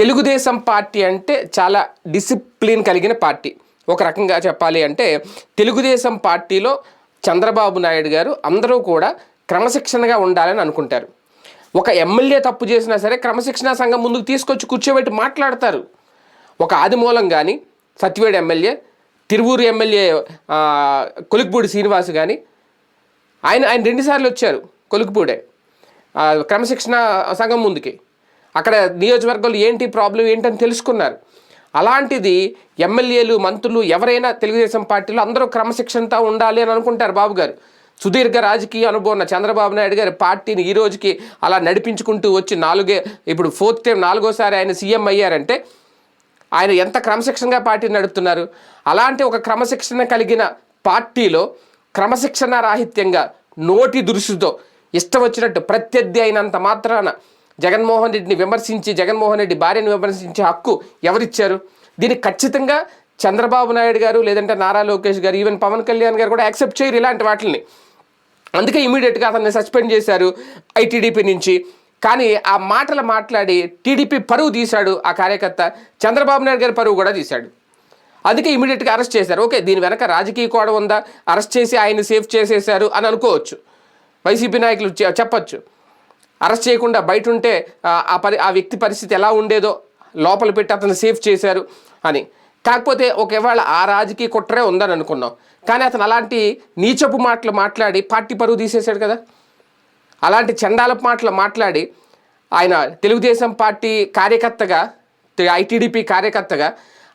Telugu Desam party అంటే చాలా discipline కలిగిన పార్టీ. ఒక రకంగా చెప్పాలి అంటే తెలుగుదేశం పార్టీలో చంద్రబాబు నాయుడు గారు అందరూ కూడా క్రమశిక్షణగా ఉండాలని అనుకుంటారు. ఒక ఎమ్మెల్యే తప్పు చేసినా సరే క్రమశిక్షణా సంఘం ముందుకు తీసుకొచ్చి కూర్చోబెట్టి మాట్లాడతారు. ఒక ఆదిమూలం కానీ సత్యవేడు ఎమ్మెల్యే తిరువూరు ఎమ్మెల్యే కొలుకుపూడి శ్రీనివాస్ కానీ ఆయన ఆయన రెండుసార్లు వచ్చారు కొలుకుపూడే క్రమశిక్షణ సంఘం ముందుకి. అక్కడ నియోజకవర్గంలో ఏంటి ప్రాబ్లం ఏంటని తెలుసుకున్నారు. అలాంటిది ఎమ్మెల్యేలు మంత్రులు ఎవరైనా తెలుగుదేశం పార్టీలో అందరూ క్రమశిక్షణతో ఉండాలి అని అనుకుంటారు బాబు గారు. సుదీర్ఘ రాజకీయ అనుభవం ఉన్న చంద్రబాబు నాయుడు గారి పార్టీని ఈ రోజుకి అలా నడిపించుకుంటూ వచ్చి నాలుగే ఇప్పుడు ఫోర్త్ టైం నాలుగోసారి ఆయన సీఎం అయ్యారంటే ఆయన ఎంత క్రమశిక్షణగా పార్టీ నడుపుతున్నారు? అలాంటి ఒక క్రమశిక్షణ కలిగిన పార్టీలో క్రమశిక్షణ రాహిత్యంగా నోటి దురుసుతో ఇష్టం వచ్చినట్టు ప్రత్యర్థి అయినంత మాత్రాన జగన్మోహన్ రెడ్డిని విమర్శించి జగన్మోహన్ రెడ్డి భార్యను విమర్శించే హక్కు ఎవరిచ్చారు? దీనికి ఖచ్చితంగా చంద్రబాబు నాయుడు గారు లేదంటే నారా లోకేష్ గారు ఈవెన్ పవన్ కళ్యాణ్ గారు కూడా యాక్సెప్ట్ చేయరు ఇలాంటి వాటిని అందుకే ఇమీడియట్గా అతన్ని సస్పెండ్ చేశారు ఐటీడీపీ నుంచి. కానీ ఆ మాటలు మాట్లాడి టీడీపీ పరువు తీశాడు ఆ కార్యకర్త. చంద్రబాబు నాయుడు గారి పరువు కూడా తీశాడు. అందుకే ఇమీడియట్గా అరెస్ట్ చేశారు. ఓకే దీని వెనక రాజకీయ కోడ ఉందా? అరెస్ట్ చేసి ఆయన్ని సేఫ్ చేసేశారు అని అనుకోవచ్చు. వైసీపీ నాయకులు చెప్పచ్చు. అరెస్ట్ చేయకుండా బయట ఉంటే ఆ, పరి ఆ వ్యక్తి పరిస్థితి ఎలా ఉండేదో లోపల పెట్టి అతను సేఫ్ చేశారు అని. కాకపోతే ఒకవేళ ఆ రాజకీయ కుట్రే ఉందని అనుకున్నాం కానీ అతను అలాంటి నీచపు మాటలు మాట్లాడి పార్టీ పరువు తీసేశాడు కదా. అలాంటి చండాలపు మాటలు మాట్లాడి ఆయన తెలుగుదేశం పార్టీ కార్యకర్తగా ఐటీడీపీ కార్యకర్తగా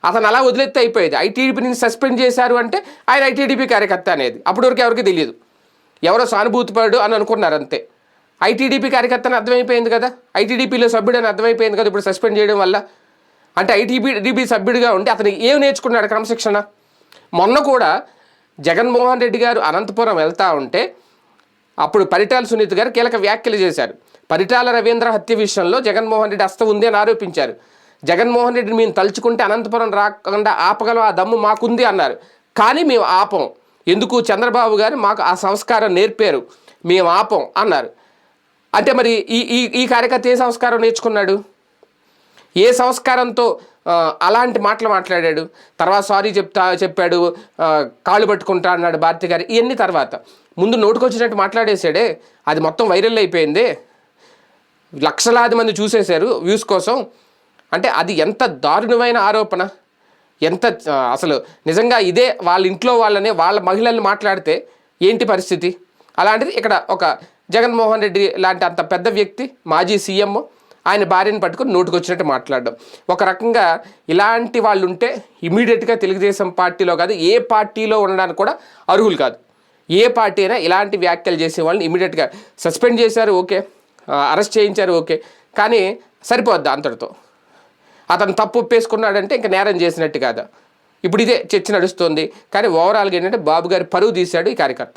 అతను అలా వదిలేస్తే అయిపోయేది. ఐటీడీపీని సస్పెండ్ చేశారు అంటే ఆయన ఐటీడీపీ కార్యకర్త అనేది. అప్పటివరకు ఎవరికి తెలియదు. ఎవరో సానుభూతిపడు అని అనుకున్నారు అంతే ఐటీడీపీ కార్యకర్తను అర్థమైపోయింది కదా. ఐటీడీపీలో సభ్యుడు అని అర్థమైపోయింది కదా ఇప్పుడు సస్పెండ్ చేయడం వల్ల. అంటే ఐటీడీపీ సభ్యుడిగా ఉండి అతను ఏం నేర్చుకున్నాడు క్రమశిక్షణ? మొన్న కూడా జగన్మోహన్ రెడ్డి గారు అనంతపురం వెళ్తూ ఉంటే అప్పుడు పరిటాల సునీత్ గారు కీలక వ్యాఖ్యలు చేశారు. పరిటాల రవీంద్ర హత్య విషయంలో జగన్మోహన్ రెడ్డి అస్త ఉంది అని ఆరోపించారు. జగన్మోహన్ రెడ్డిని మేము తలుచుకుంటే అనంతపురం రాకుండా ఆపగలం ఆ దమ్ము మాకుంది అన్నారు. కానీ మేము ఆపం. ఎందుకు? చంద్రబాబు గారు మాకు ఆ సంస్కారం నేర్పారు. మేము ఆపం అన్నారు. అంటే మరి ఈ ఈ ఈ కార్యకర్త ఏ సంస్కారం నేర్చుకున్నాడు? ఏ సంస్కారంతో అలాంటి మాటలు మాట్లాడాడు? తర్వాత సారీ చెప్తా చెప్పాడు కాళ్ళు పట్టుకుంటా అన్నాడు భారతి గారు. ఇవన్నీ తర్వాత. ముందు నోటుకొచ్చినట్టు మాట్లాడేశాడే. అది మొత్తం వైరల్ అయిపోయింది. లక్షలాది మంది చూసేశారు వ్యూస్ కోసం. అంటే అది ఎంత దారుణమైన ఆరోపణ. ఎంత అసలు నిజంగా ఇదే వాళ్ళ ఇంట్లో వాళ్ళనే వాళ్ళ మహిళల్ని మాట్లాడితే ఏంటి పరిస్థితి? అలాంటిది ఇక్కడ ఒక జగన్మోహన్ రెడ్డి లాంటి అంత పెద్ద వ్యక్తి మాజీ సీఎం ఆయన భార్యను పట్టుకుని నోటుకొచ్చినట్టు మాట్లాడడం. ఒక రకంగా ఇలాంటి వాళ్ళు ఉంటే ఇమీడియట్గా తెలుగుదేశం పార్టీలో కాదు ఏ పార్టీలో ఉండడానికి కూడా అర్హులు కాదు. ఏ పార్టీ అయినా ఇలాంటి వ్యాఖ్యలు చేసే వాళ్ళని ఇమీడియట్గా సస్పెండ్ చేశారు ఓకే. అరెస్ట్ చేయించారు ఓకే. కానీ సరిపోద్ది అంతటితో? అతను తప్పు ఒప్పేసుకున్నాడంటే ఇంకా నేరం చేసినట్టు కాదు. ఇప్పుడు ఇదే చర్చ నడుస్తుంది. కానీ ఓవరాల్గా ఏంటంటే బాబు గారి పరువు తీశాడు ఈ కార్యకర్త.